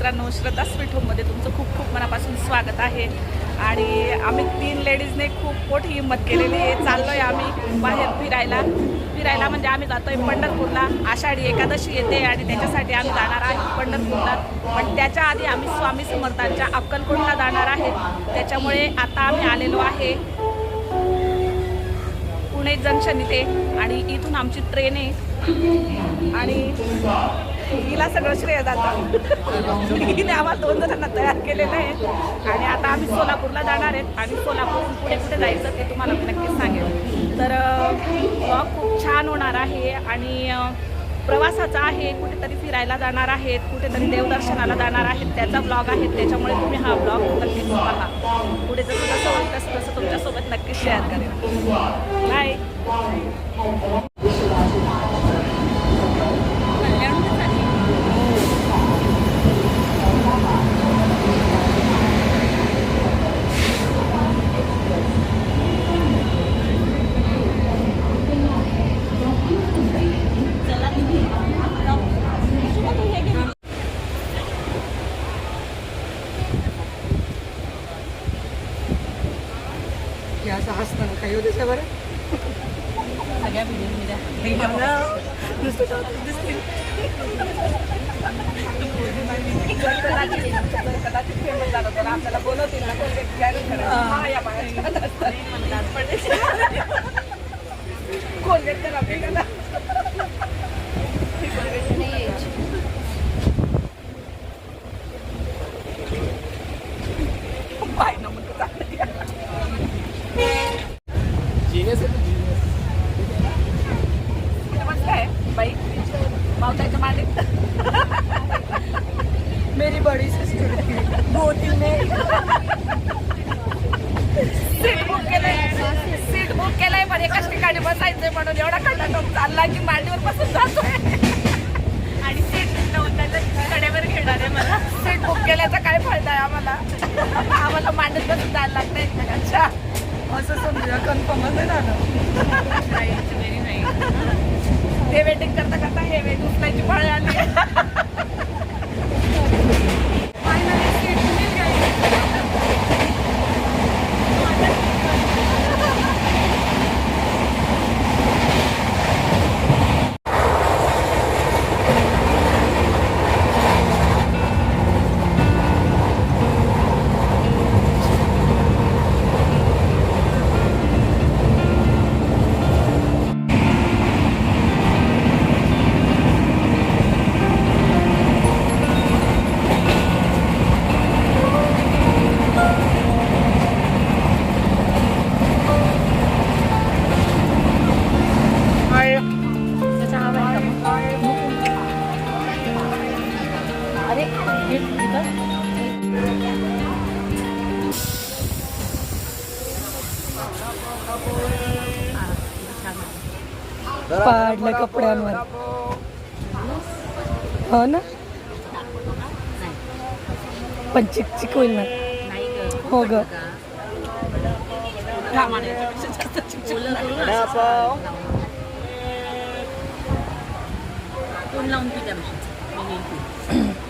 मित्रांनो श्रद्धा स्वीट होममध्ये तुमचं खूप खूप मनापासून स्वागत आहे. आणि आम्ही तीन लेडीजने खूप मोठी हिंमत केलेली आहे. चाललोय आम्ही बाहेर फिरायला. फिरायला म्हणजे आम्ही जातोय पंढरपूरला. आषाढी एकादशी येते आणि त्याच्यासाठी आम्ही जाणार आहे पंढरपूरला. पण त्याच्या आधी आम्ही स्वामी समर्थांच्या अक्कलकोटला जाणार आहे. त्याच्यामुळे आता आम्ही आलेलो आहे पुणे जंक्शन इथे. आणि इथून आमची ट्रेन आहे. आणि हिला सगळं श्रेय जातं. हिने आम्हाला दोन जणांना तयार केलेलं आहे आणि आता आम्ही सोलापूरला जाणार आहेत. आणि सोलापूरहून पुढे कुठे जायचं ते तुम्हाला मी नक्कीच सांगेल तर ब्लॉग खूप छान होणार आहे. आणि प्रवासाचा आहे. कुठेतरी फिरायला जाणार आहेत. कुठेतरी देवदर्शनाला जाणार आहेत. त्याचा ब्लॉग आहे. त्याच्यामुळे तुम्ही हा ब्लॉग नक्कीच पहा पुढे जसं जसं होईल तसं तसं तुमच्यासोबत नक्कीच शेअर करेन. बाय हे असं हसताना काही होते बरं सगळ्या. कदाचित फेमस झालं तर आपल्याला बोलवतील ना कोणते. कोलगेट तर आपल्याला बाय ना मग चालतं. नमस्कार बाई मावताच्या मांडीत मेरी बडी सिस्टर मोठी ने सीट बुक केलंय. सीट बुक केलंय पण एकाच ठिकाणी बसायचंय म्हणून एवढा टोक चालला की मांडीवर बसून जातोय. आणि सीट कडेवर घेणार आहे मला. सीट बुक केल्याचा काय फायदा आहे आम्हाला? आम्हाला मांडीत बसून जायला लागतंय. अच्छा. असं समजा कन्फर्मच नाही झालं. ते वेटिंग करता करता हे वेट उचलायची पाळी आली पाडलं कपड्यांवर. हो ना? पण चिक चिक होईल ना. हो ग. देखो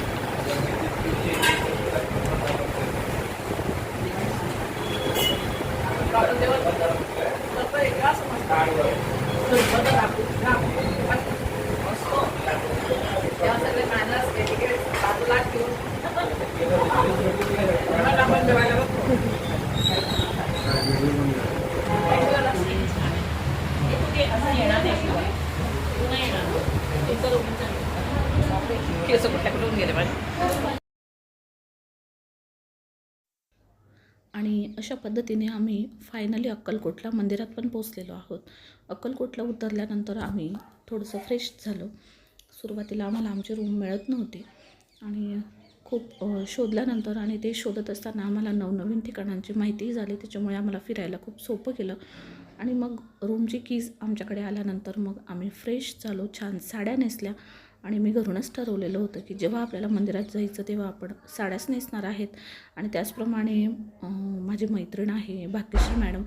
केस कुठल्याकडून गेले पाहिजे आणि अशा पद्धतीने आम्ही फायनली अक्कलकोटला मंदिरात पण पोचलेलो आहोत. अक्कलकोटला उतरल्यानंतर आम्ही थोडंसं फ्रेश झालो. सुरुवातीला आम्हाला आमची रूम मिळत नव्हती. आणि खूप शोधल्यानंतर आणि ते शोधत असताना आम्हाला नवनवीन ठिकाणांची माहितीही झाली. त्याच्यामुळे आम्हाला फिरायला खूप सोपं केलं आणि मग रूमची कीज आमच्याकडे आल्यानंतर मग आम्ही फ्रेश झालो छान साड्या नेसल्या आणि मी घरूनच ठरवलेलं होतं की जेव्हा आपल्याला मंदिरात जायचं तेव्हा आपण साड्याच नेसणार आहेत. आणि त्याचप्रमाणे माझी मैत्रीण आहे भाग्यश्री मॅडम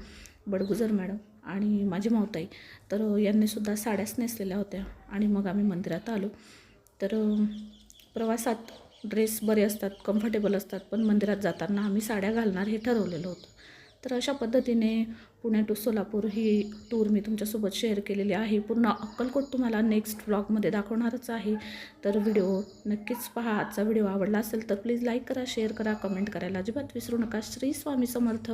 बडगुजर मॅडम आणि माझी मावताई तर यांनीसुद्धा साड्याच नेसलेल्या होत्या आणि मग आम्ही मंदिरात आलो. तर प्रवासात ड्रेस बरे असतात कम्फर्टेबल असतात पण मंदिरात जाताना आम्ही साड्या घालणार हे ठरवलेलं होतं. तर अशा पद्धतीने पुणे टू सोलापूर ही टूर मी तुमच्यासोबत शेअर केलेली आहे. पूर्ण अक्कलकोट तुम्हाला नेक्स्ट ब्लॉगमध्ये दाखवणारच आहे. तर व्हिडिओ नक्कीच पहा. आजचा व्हिडिओ आवडला असेल तर प्लीज लाईक करा शेअर करा कमेंट करायला अजिबात विसरू नका. श्री स्वामी समर्थ.